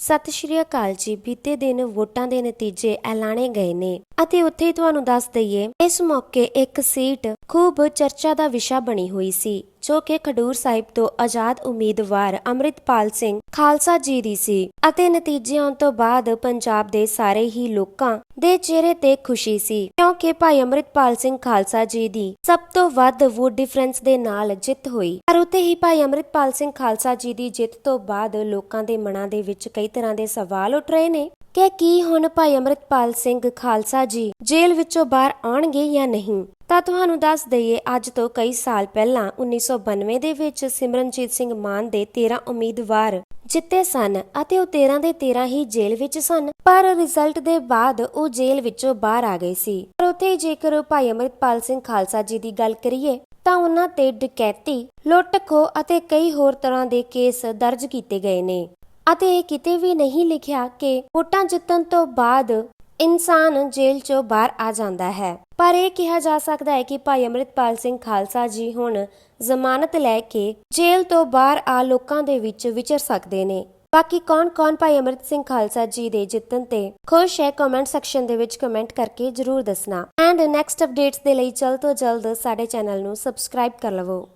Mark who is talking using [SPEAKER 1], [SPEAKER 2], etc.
[SPEAKER 1] ਸਤਿ ਸ਼੍ਰੀ ਅਕਾਲ ਜੀ। ਬੀਤੇ ਦਿਨ ਵੋਟਾਂ ਦੇ ਨਤੀਜੇ ਐਲਾਨੇ ਗਏ ਨੇ। ਅਤੇ ਉੱਥੇ ਤੁਹਾਨੂੰ ਦੱਸ ਦਈਏ, ਇਸ ਮੌਕੇ ਇੱਕ ਸੀਟ ਖੂਬ ਚਰਚਾ ਦਾ ਵਿਸ਼ਾ ਬਣੀ ਹੋਈ ਸੀ, ਜੋ ਕਿ ਖਡੂਰ ਸਾਹਿਬ ਤੋਂ ਆਜ਼ਾਦ ਉਮੀਦਵਾਰ ਅੰਮ੍ਰਿਤਪਾਲ ਸਿੰਘ ਖਾਲਸਾ ਜੀ ਦੀ ਸੀ ਅਤੇ ਨਤੀਜੇ ਆਉਣ ਤੋਂ ਬਾਅਦ ਪੰਜਾਬ ਦੇ ਸਾਰੇ ਹੀ ਲੋਕਾਂ ਦੇ ਚਿਹਰੇ ਤੇ ਖੁਸ਼ੀ ਸੀ, ਕਿਉਂਕਿ ਭਾਈ ਅੰਮ੍ਰਿਤਪਾਲ ਸਿੰਘ ਖਾਲਸਾ ਜੀ ਦੀ ਸਭ ਤੋਂ ਵੱਧ ਵੋਟ ਡਿਫਰੈਂਸ ਦੇ ਨਾਲ ਜਿੱਤ ਹੋਈ। ਪਰ ਉੱਥੇ ਹੀ ਭਾਈ ਅੰਮ੍ਰਿਤਪਾਲ ਸਿੰਘ ਖਾਲਸਾ ਜੀ ਦੀ ਜਿੱਤ ਤੋਂ ਬਾਅਦ ਲੋਕਾਂ ਦੇ ਮਨਾਂ ਦੇ ਵਿੱਚ ਕਈ ਤਰ੍ਹਾਂ ਦੇ ਸਵਾਲ ਉੱਠ ਰਹੇ ਨੇ। ਕਿ ਕੀ ਹੁਣ ਭਾਈ ਅੰਮ੍ਰਿਤਪਾਲ ਸਿੰਘ ਖਾਲਸਾ ਜੀ ਜੇਲ੍ਹ ਵਿੱਚੋਂ ਬਾਹਰ ਆਉਣਗੇ ਜਾਂ ਨਹੀਂ? ਤਾਂ ਤੁਹਾਨੂੰ ਦੱਸ ਦਈਏ, ਅੱਜ ਤੋਂ ਕਈ ਸਾਲ ਪਹਿਲਾਂ 1992 ਦੇ ਵਿੱਚ ਸਿਮਰਨਜੀਤ ਸਿੰਘ ਮਾਨ ਦੇ 13 ਉਮੀਦਵਾਰ ਜਿੱਤੇ ਸਨ ਅਤੇ ਉਹ 13 ਦੇ 13 ਹੀ ਜੇਲ੍ਹ ਵਿੱਚ ਸਨ। ਪਰ ਰਿਜ਼ਲਟ ਦੇ ਬਾਅਦ ਉਹ ਜੇਲ੍ਹ ਵਿੱਚੋਂ ਬਾਹਰ ਆ ਗਏ ਸੀ। ਪਰ ਉੱਥੇ ਜੇਕਰ ਭਾਈ ਅੰਮ੍ਰਿਤਪਾਲ ਸਿੰਘ ਖਾਲਸਾ ਜੀ ਦੀ ਗੱਲ ਕਰੀਏ, ਤਾਂ ਉਹਨਾਂ ਤੇ ਡਕੈਤੀ, ਲੁੱਟ ਖੋ ਅਤੇ ਕਈ ਹੋਰ ਤਰ੍ਹਾਂ ਦੇ ਕੇਸ ਦਰਜ ਕੀਤੇ ਗਏ ਨੇ। ਅਤੇ ਕਿਤੇ ਵੀ ਨਹੀਂ ਲਿਖਿਆ ਕਿ ਵੋਟਾਂ ਜਿੱਤਣ ਤੋਂ ਬਾਅਦ ਇਨਸਾਨ ਜੇਲ੍ਹ ਚੋਂ ਬਾਹਰ ਆ ਜਾਂਦਾ ਹੈ। ਪਰ ਇਹ ਕਿਹਾ ਜਾ ਸਕਦਾ ਹੈ ਕਿ ਭਾਈ ਅੰਮ੍ਰਿਤਪਾਲ ਸਿੰਘ ਖਾਲਸਾ ਜੀ ਹੁਣ ਜ਼ਮਾਨਤ ਲੈ ਕੇ ਜੇਲ੍ਹ ਤੋਂ ਬਾਹਰ ਆ ਲੋਕਾਂ ਦੇ ਵਿੱਚ ਵਿਚਰ ਸਕਦੇ ਨੇ। ਬਾਕੀ ਕੌਣ-ਕੌਣ ਭਾਈ ਅੰਮ੍ਰਿਤ ਸਿੰਘ ਖਾਲਸਾ ਜੀ ਦੇ ਜਿੱਤਣ ਤੇ ਖੁਸ਼ ਹੈ ਕਮੈਂਟ ਸੈਕਸ਼ਨ ਦੇ ਵਿੱਚ ਕਮੈਂਟ ਕਰਕੇ ਜਰੂਰ ਦੱਸਣਾ। ਐਂਡ ਨੈਕਸਟ ਅਪਡੇਟਸ ਦੇ ਲਈ ਜਲਦ ਤੋਂ ਜਲਦ ਸਾਡੇ ਚੈਨਲ ਨੂੰ ਸਬਸਕ੍ਰਾਈਬ ਕਰ ਲਵੋ।